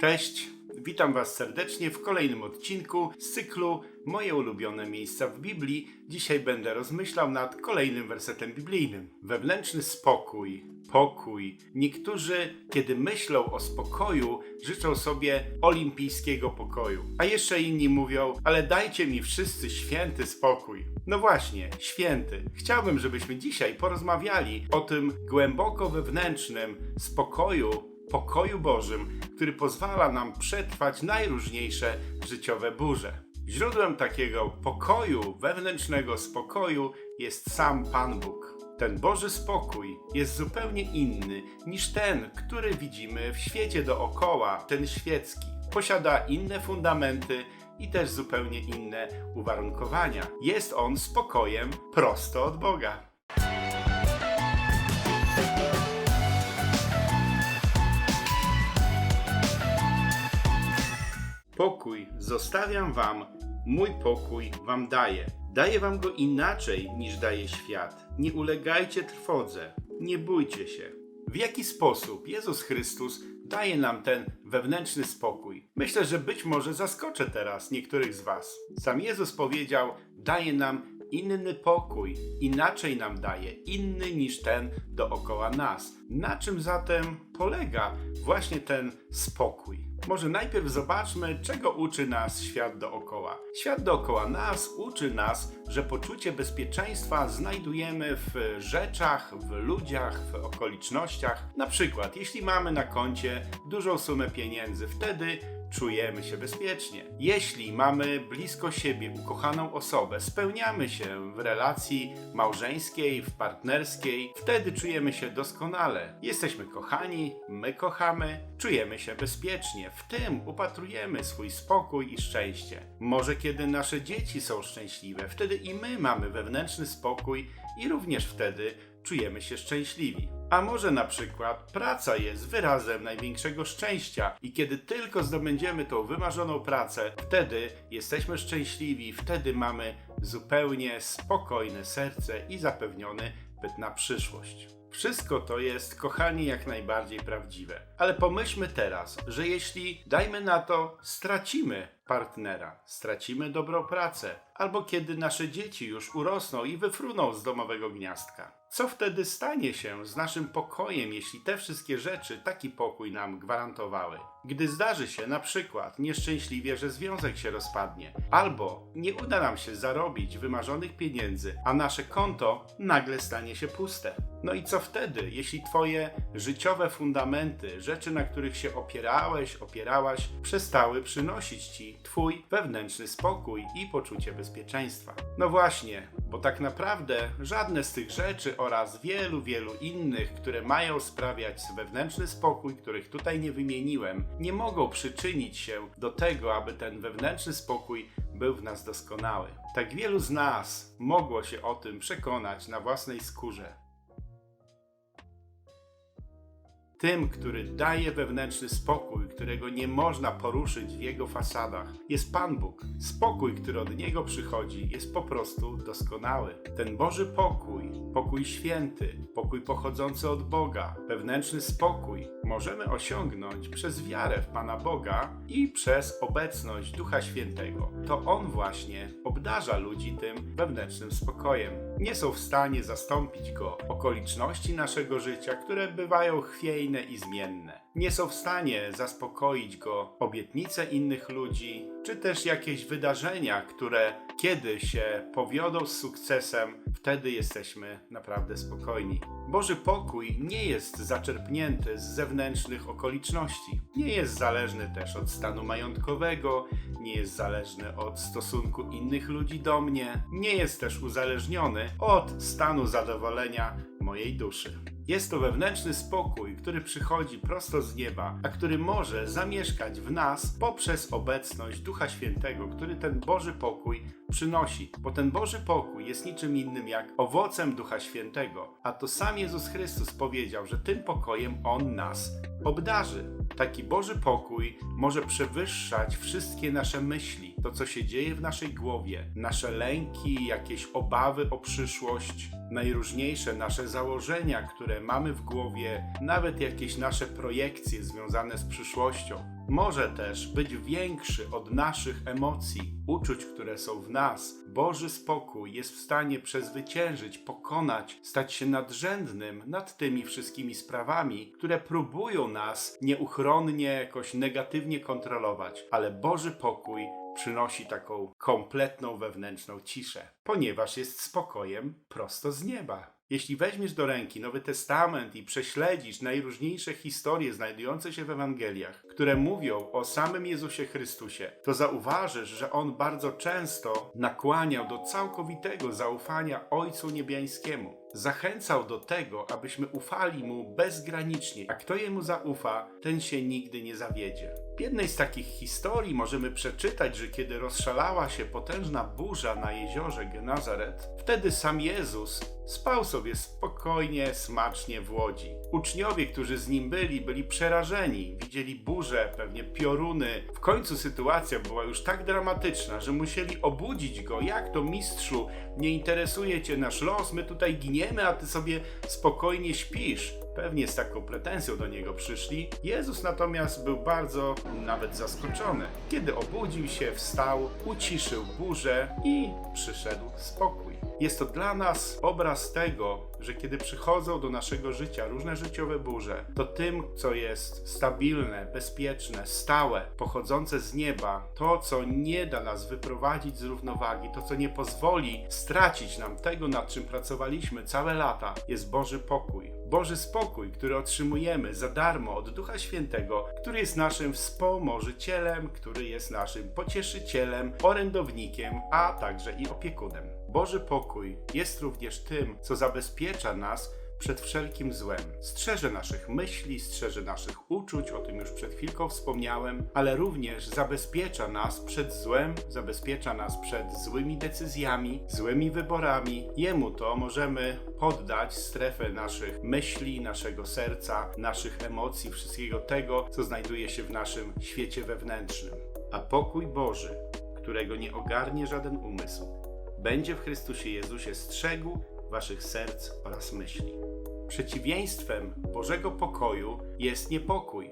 Cześć, witam Was serdecznie w kolejnym odcinku z cyklu Moje ulubione miejsca w Biblii. Dzisiaj będę rozmyślał nad kolejnym wersetem biblijnym. Wewnętrzny spokój, pokój. Niektórzy, kiedy myślą o spokoju, życzą sobie olimpijskiego pokoju. A jeszcze inni mówią, ale dajcie mi wszyscy święty spokój. No właśnie, święty. Chciałbym, żebyśmy dzisiaj porozmawiali o tym głęboko wewnętrznym spokoju, pokoju Bożym, który pozwala nam przetrwać najróżniejsze życiowe burze. Źródłem takiego pokoju, wewnętrznego spokoju jest sam Pan Bóg. Ten Boży spokój jest zupełnie inny niż ten, który widzimy w świecie dookoła, ten świecki. Posiada inne fundamenty i też zupełnie inne uwarunkowania. Jest on spokojem prosto od Boga. Pokój zostawiam wam, mój pokój wam daję. Daję wam go inaczej niż daje świat. Nie ulegajcie trwodze, nie bójcie się. W jaki sposób Jezus Chrystus daje nam ten wewnętrzny spokój? Myślę, że być może zaskoczę teraz niektórych z Was. Sam Jezus powiedział: Daje nam inny pokój, inaczej nam daje, inny niż ten dookoła nas. Na czym zatem polega właśnie ten spokój? Może najpierw zobaczmy, czego uczy nas świat dookoła. Świat dookoła nas uczy nas, że poczucie bezpieczeństwa znajdujemy w rzeczach, w ludziach, w okolicznościach. Na przykład, jeśli mamy na koncie dużą sumę pieniędzy, wtedy czujemy się bezpiecznie. Jeśli mamy blisko siebie ukochaną osobę, spełniamy się w relacji małżeńskiej, w partnerskiej, wtedy czujemy się doskonale. Jesteśmy kochani, my kochamy, czujemy się bezpiecznie. W tym upatrujemy swój spokój i szczęście. Może kiedy nasze dzieci są szczęśliwe, wtedy i my mamy wewnętrzny spokój i również wtedy czujemy się szczęśliwi. A może na przykład praca jest wyrazem największego szczęścia i kiedy tylko zdobędziemy tą wymarzoną pracę, wtedy jesteśmy szczęśliwi, wtedy mamy zupełnie spokojne serce i zapewniony byt na przyszłość. Wszystko to jest, kochani, jak najbardziej prawdziwe. Ale pomyślmy teraz, że jeśli, dajmy na to, stracimy partnera, stracimy dobrą pracę, albo kiedy nasze dzieci już urosną i wyfruną z domowego gniazdka. Co wtedy stanie się z naszym pokojem, jeśli te wszystkie rzeczy taki pokój nam gwarantowały? Gdy zdarzy się na przykład nieszczęśliwie, że związek się rozpadnie, albo nie uda nam się zarobić wymarzonych pieniędzy, a nasze konto nagle stanie się puste. No i co wtedy, jeśli Twoje życiowe fundamenty, rzeczy, na których się opierałeś, opierałaś, przestały przynosić Ci Twój wewnętrzny spokój i poczucie bezpieczeństwa? No właśnie, bo tak naprawdę żadne z tych rzeczy oraz wielu, wielu innych, które mają sprawiać wewnętrzny spokój, których tutaj nie wymieniłem, nie mogą przyczynić się do tego, aby ten wewnętrzny spokój był w nas doskonały. Tak wielu z nas mogło się o tym przekonać na własnej skórze. Tym, który daje wewnętrzny spokój, którego nie można poruszyć w jego fasadach, jest Pan Bóg. Spokój, który od niego przychodzi, jest po prostu doskonały. Ten Boży pokój, pokój święty, pokój pochodzący od Boga, wewnętrzny spokój możemy osiągnąć przez wiarę w Pana Boga i przez obecność Ducha Świętego. To On właśnie obdarza ludzi tym wewnętrznym spokojem. Nie są w stanie zastąpić go okoliczności naszego życia, które bywają chwiejne i zmienne. Nie są w stanie zaspokoić go obietnice innych ludzi, czy też jakieś wydarzenia, które kiedy się powiodą z sukcesem, wtedy jesteśmy naprawdę spokojni. Boży pokój nie jest zaczerpnięty z zewnętrznych okoliczności. Nie jest zależny też od stanu majątkowego, nie jest zależny od stosunku innych ludzi do mnie, nie jest też uzależniony od stanu zadowolenia mojej duszy. Jest to wewnętrzny spokój, który przychodzi prosto z nieba, a który może zamieszkać w nas poprzez obecność Ducha Świętego, który ten Boży pokój przynosi. Bo ten Boży pokój jest niczym innym jak owocem Ducha Świętego. A to sam Jezus Chrystus powiedział, że tym pokojem On nas obdarzy. Taki Boży pokój może przewyższać wszystkie nasze myśli, to co się dzieje w naszej głowie, nasze lęki, jakieś obawy o przyszłość, najróżniejsze nasze założenia, które mamy w głowie, nawet jakieś nasze projekcje związane z przyszłością, może też być większy od naszych emocji, uczuć, które są w nas. Boży spokój jest w stanie przezwyciężyć, pokonać, stać się nadrzędnym nad tymi wszystkimi sprawami, które próbują nas nieuchronnie jakoś negatywnie kontrolować, ale Boży pokój przynosi taką kompletną wewnętrzną ciszę, ponieważ jest spokojem prosto z nieba. Jeśli weźmiesz do ręki Nowy Testament i prześledzisz najróżniejsze historie znajdujące się w Ewangeliach, które mówią o samym Jezusie Chrystusie, to zauważysz, że on bardzo często nakłaniał do całkowitego zaufania Ojcu Niebiańskiemu. Zachęcał do tego, abyśmy ufali mu bezgranicznie, a kto jemu zaufa, ten się nigdy nie zawiedzie. W jednej z takich historii możemy przeczytać, że kiedy rozszalała się potężna burza na jeziorze Genazaret, wtedy sam Jezus spał sobie spokojnie, smacznie w łodzi. Uczniowie, którzy z nim byli, byli przerażeni, widzieli burzę, pewnie pioruny. W końcu sytuacja była już tak dramatyczna, że musieli obudzić go. Jak to mistrzu, nie interesuje cię nasz los, my tutaj giniemy, a ty sobie spokojnie śpisz. Pewnie z taką pretensją do niego przyszli. Jezus natomiast był bardzo nawet zaskoczony. Kiedy obudził się, wstał, uciszył burzę i przyszedł spokój. Jest to dla nas obraz tego, że kiedy przychodzą do naszego życia różne życiowe burze, to tym, co jest stabilne, bezpieczne, stałe, pochodzące z nieba, to, co nie da nas wyprowadzić z równowagi, to, co nie pozwoli stracić nam tego, nad czym pracowaliśmy całe lata, jest Boży pokój. Boży spokój, który otrzymujemy za darmo od Ducha Świętego, który jest naszym wspomożycielem, który jest naszym pocieszycielem, orędownikiem, a także i opiekunem. Boży pokój jest również tym, co zabezpiecza nas przed wszelkim złem. Strzeże naszych myśli, strzeże naszych uczuć, o tym już przed chwilką wspomniałem, ale również zabezpiecza nas przed złem, zabezpiecza nas przed złymi decyzjami, złymi wyborami. Jemu to możemy poddać strefę naszych myśli, naszego serca, naszych emocji, wszystkiego tego, co znajduje się w naszym świecie wewnętrznym. A pokój Boży, którego nie ogarnie żaden umysł, będzie w Chrystusie Jezusie strzegł waszych serc oraz myśli. Przeciwieństwem Bożego pokoju jest niepokój.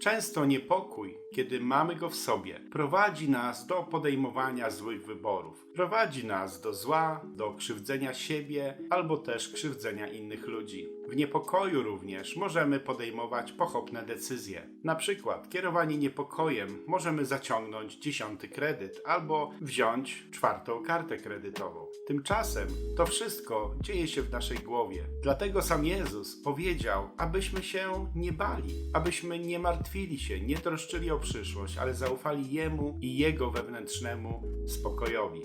Często niepokój, kiedy mamy go w sobie, prowadzi nas do podejmowania złych wyborów. Prowadzi nas do zła, do krzywdzenia siebie albo też krzywdzenia innych ludzi. W niepokoju również możemy podejmować pochopne decyzje. Na przykład kierowanie niepokojem możemy zaciągnąć dziesiąty kredyt albo wziąć czwartą kartę kredytową. Tymczasem to wszystko dzieje się w naszej głowie. Dlatego sam Jezus powiedział, abyśmy się nie bali, abyśmy nie martwili się, nie troszczyli o przyszłość, ale zaufali Jemu i Jego wewnętrznemu spokojowi.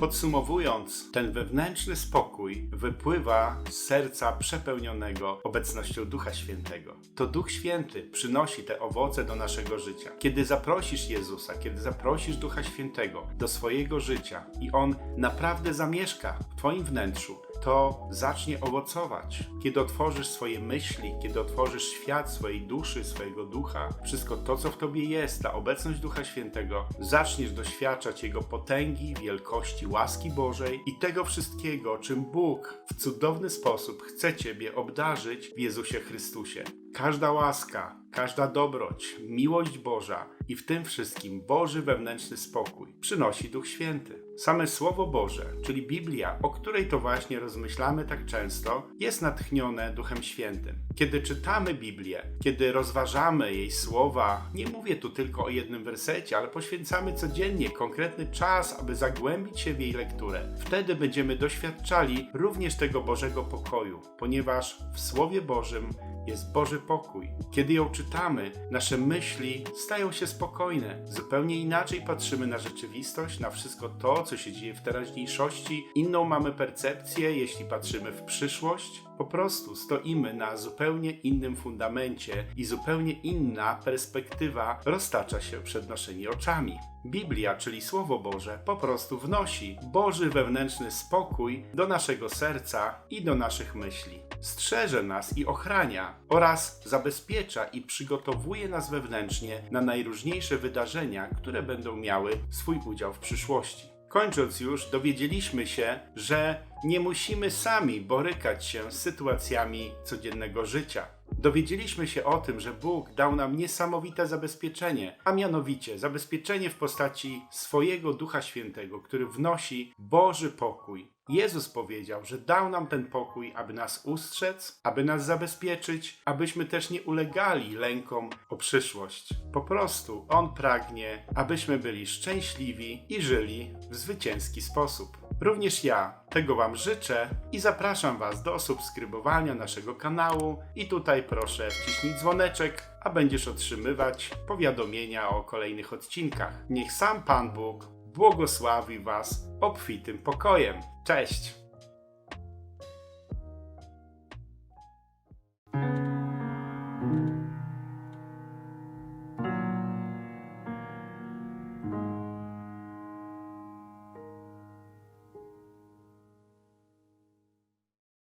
Podsumowując, ten wewnętrzny spokój wypływa z serca przepełnionego obecnością Ducha Świętego. To Duch Święty przynosi te owoce do naszego życia. Kiedy zaprosisz Jezusa, kiedy zaprosisz Ducha Świętego do swojego życia i On naprawdę zamieszka w Twoim wnętrzu, to zacznie owocować. Kiedy otworzysz swoje myśli, kiedy otworzysz świat swojej duszy, swojego ducha, wszystko to, co w tobie jest, ta obecność Ducha Świętego, zaczniesz doświadczać Jego potęgi, wielkości, łaski Bożej i tego wszystkiego, czym Bóg w cudowny sposób chce Ciebie obdarzyć w Jezusie Chrystusie. Każda łaska, każda dobroć, miłość Boża i w tym wszystkim Boży wewnętrzny spokój przynosi Duch Święty. Same Słowo Boże, czyli Biblia, o której to właśnie rozmyślamy tak często, jest natchnione Duchem Świętym. Kiedy czytamy Biblię, kiedy rozważamy jej słowa, nie mówię tu tylko o jednym wersecie, ale poświęcamy codziennie konkretny czas, aby zagłębić się w jej lekturę, wtedy będziemy doświadczali również tego Bożego pokoju, ponieważ w Słowie Bożym jest Boży pokój. Kiedy ją czytamy, nasze myśli stają się spokojne. Zupełnie inaczej patrzymy na rzeczywistość, na wszystko to, co się dzieje w teraźniejszości. Inną mamy percepcję, jeśli patrzymy w przyszłość. Po prostu stoimy na zupełnie innym fundamencie i zupełnie inna perspektywa roztacza się przed naszymi oczami. Biblia, czyli Słowo Boże, po prostu wnosi Boży wewnętrzny spokój do naszego serca i do naszych myśli. Strzeże nas i ochrania oraz zabezpiecza i przygotowuje nas wewnętrznie na najróżniejsze wydarzenia, które będą miały swój udział w przyszłości. Kończąc już, dowiedzieliśmy się, że nie musimy sami borykać się z sytuacjami codziennego życia. Dowiedzieliśmy się o tym, że Bóg dał nam niesamowite zabezpieczenie, a mianowicie zabezpieczenie w postaci swojego Ducha Świętego, który wnosi Boży pokój. Jezus powiedział, że dał nam ten pokój, aby nas ustrzec, aby nas zabezpieczyć, abyśmy też nie ulegali lękom o przyszłość. Po prostu On pragnie, abyśmy byli szczęśliwi i żyli w zwycięski sposób. Również ja tego Wam życzę i zapraszam Was do subskrybowania naszego kanału i tutaj proszę wciśnij dzwoneczek, a będziesz otrzymywać powiadomienia o kolejnych odcinkach. Niech sam Pan Bóg błogosławi Was obfitym pokojem. Cześć!